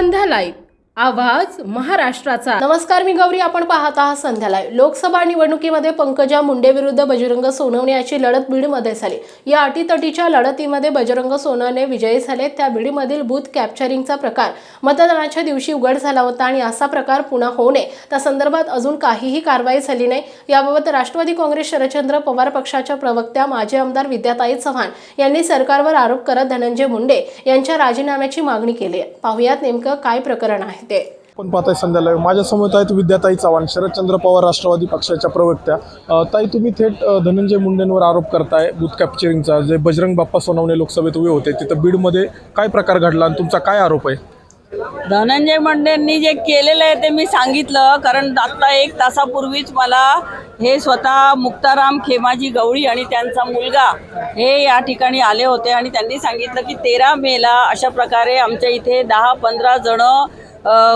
संध्या live आवाज महाराष्ट्राचा. नमस्कार मी गौरी. आपण पाहत आहात संध्याला लोकसभा निवडणुकीमध्ये पंकजा मुंडे विरुद्ध बजरंग सोनवणे याची लढत बीडमध्ये झाली. या अटीतटीच्या लढतीमध्ये बजरंग सोनवणे विजयी झाले. त्या बीडमधील बूथ कॅप्चरिंगचा प्रकार मतदानाच्या दिवशी उघड झाला होता आणि असा प्रकार पुन्हा होऊ नये. त्या संदर्भात अजून काहीही कारवाई झाली नाही. याबाबत राष्ट्रवादी काँग्रेस शरदचंद्र पवार पक्षाच्या प्रवक्त्या माजी आमदार विद्याताई चव्हाण यांनी सरकारवर आरोप करत धनंजय मुंडे यांच्या राजीनाम्याची मागणी केली आहे. पाहुयात नेमकं काय प्रकरण आहे ते आपण पाहताय संध्याला माझ्यासमोर आहेत विद्याताई चव्हाण शरदचंद्र पवार राष्ट्रवादी पक्षाच्या प्रवक्त्या. ताई तुम्ही थेट धनंजय मुंडेंवर आरोप करताय बूथ कॅप्चरिंगचा जे बजरंग बाप्पा सोनवणे लोकसभेत उभे होते तिथं बीडमध्ये काय प्रकार घडला आणि तुमचा काय आरोप आहे? धनंजय मुंडेंनी जे केलेलं आहे ते मी सांगितलं कारण आत्ता एक तासापूर्वीच मला हे स्वतः मुक्ताराम खेमाजी गवळी आणि त्यांचा मुलगा हे या ठिकाणी आले होते आणि त्यांनी सांगितलं की तेरा मेला अशा प्रकारे आमच्या इथे दहा पंधरा जणं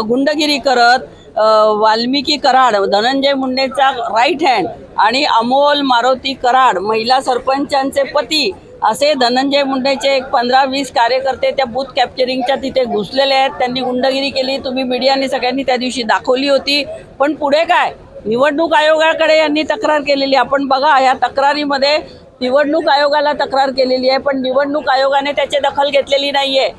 गुंडगिरी करत वाल्मिकी कराड धनंजय मुंडेचा राईट हँड आणि अमोल मारुती कराड महिला सरपंचांचे पती असे धनंजय मुंडेचे एक पंधरा वीस कार्यकर्ते त्या बूथ कॅप्चरिंगच्या तिथे घुसलेले आहेत. त्यांनी गुंडगिरी केली. तुम्ही मीडियाने सगळ्यांनी त्या दिवशी दाखवली होती. पण पुढे काय? निवडणूक आयोगाकडे यांनी तक्रार केलेली. आपण बघा या तक्रारीमध्ये निवडणूक आयोगाला तक्रार केलेली आहे. पण निवडणूक आयोगाने त्याची दखल घेतलेली नाही आहे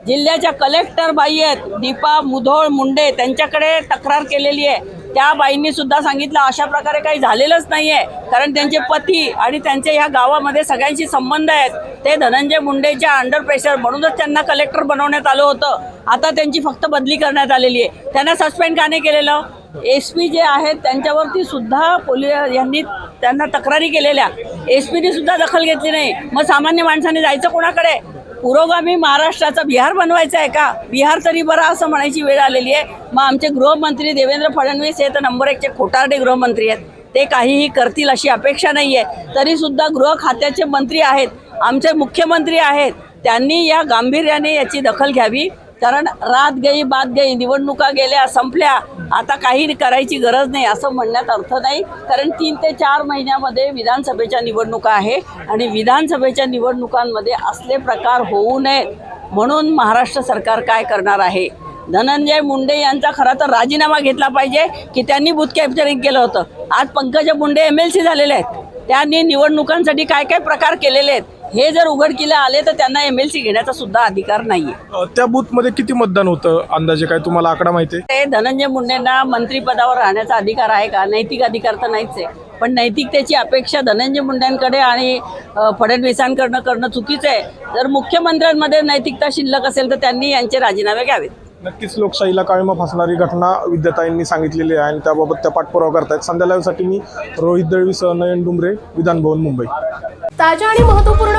जिल्ह्याच्या कलेक्टर बाई आहेत. दीपा मुधोळ मुंडे त्यांच्याकडे तक्रार केलेली आहे. त्या बाईंनी सुद्धा सांगितलं अशा प्रकारे काही झालेलंच नाही आहे कारण त्यांचे पती आणि त्यांचे ह्या गावामध्ये सगळ्यांशी संबंध आहेत. ते धनंजय मुंडेच्या अंडर प्रेशर म्हणूनच त्यांना कलेक्टर बनवण्यात आलं होतं. आता त्यांची फक्त बदली करण्यात आलेली आहे. त्यांना सस्पेंड का नाही केलेलं? एस पी जे आहेत त्यांच्यावरती सुद्धा पोलीस यांनी त्यांना तक्रारी केलेल्या. एस पीने सुद्धा दखल घेतली नाही. मग सामान्य माणसाने जायचं कोणाकडे? पुरोगामी महाराष्ट्राचा बिहार बनवायचा आहे का? बिहार तरी बरा असं म्हणायची वेळ आलेली आहे. मग आमचे गृहमंत्री देवेंद्र फडणवीस हे तर नंबर एकचे खोटारडे गृहमंत्री आहेत. ते काहीही करतील अशी अपेक्षा नाही आहे. तरीसुद्धा गृह खात्याचे मंत्री आहेत. आमचे मुख्यमंत्री आहेत. त्यांनी या गांभीर्याने याची दखल घ्यावी. कारण रात गई बात गई निवडणुका गेल्या संपल्या. आता काही करायची गरज नाही असं म्हणण्यात अर्थ नाही. कारण तीन ते चार महिन्यामध्ये विधानसभेच्या निवडणुका आहे आणि विधानसभेच्या निवडणुकांमध्ये असले प्रकार होऊ नयेत म्हणून महाराष्ट्र सरकार काय करणार आहे? धनंजय मुंडे यांचा खरा तर राजीनामा घेतला पाहिजे की त्यांनी बूथ कॅप्चरिंग केलं होतं. आज Pankaja Munde M L C झालेले आहेत. त्यांनी निवडणुकांसाठी काय काय प्रकार केलेले आहेत? हे जर उघडकीला आले तर त्यांना एम एल सी घेण्याचा सुद्धा अधिकार नाही आहे अ, त्या बूथमध्ये किती मतदान होतं? अंदाजे काय तुम्हाला आकडा माहिती आहे? ते धनंजय मुंडेंना मंत्रिपदावर राहण्याचा अधिकार आहे का? नैतिक अधिकार तर नाहीच आहे. पण नैतिकतेची अपेक्षा धनंजय मुंडेंकडे आणि अ, फडणवीसांकडनं करणं चुकीचं आहे. जर मुख्यमंत्र्यांमध्ये नैतिकता शिल्लक असेल तर त्यांनी यांचे राजीनामे घ्यावेत. नक्कीच लोकशाहीला काळीमा फासणारी घटना विद्याताईंनी सांगितलेली आहे आणि त्याबाबत त्या पाठपुरावा करतायत. संध्या लाईव्हसाठी मी रोहित दळवीसह नयन डुंबरे विधानभवन मुंबई. ताज्या आणि महत्त्वपूर्ण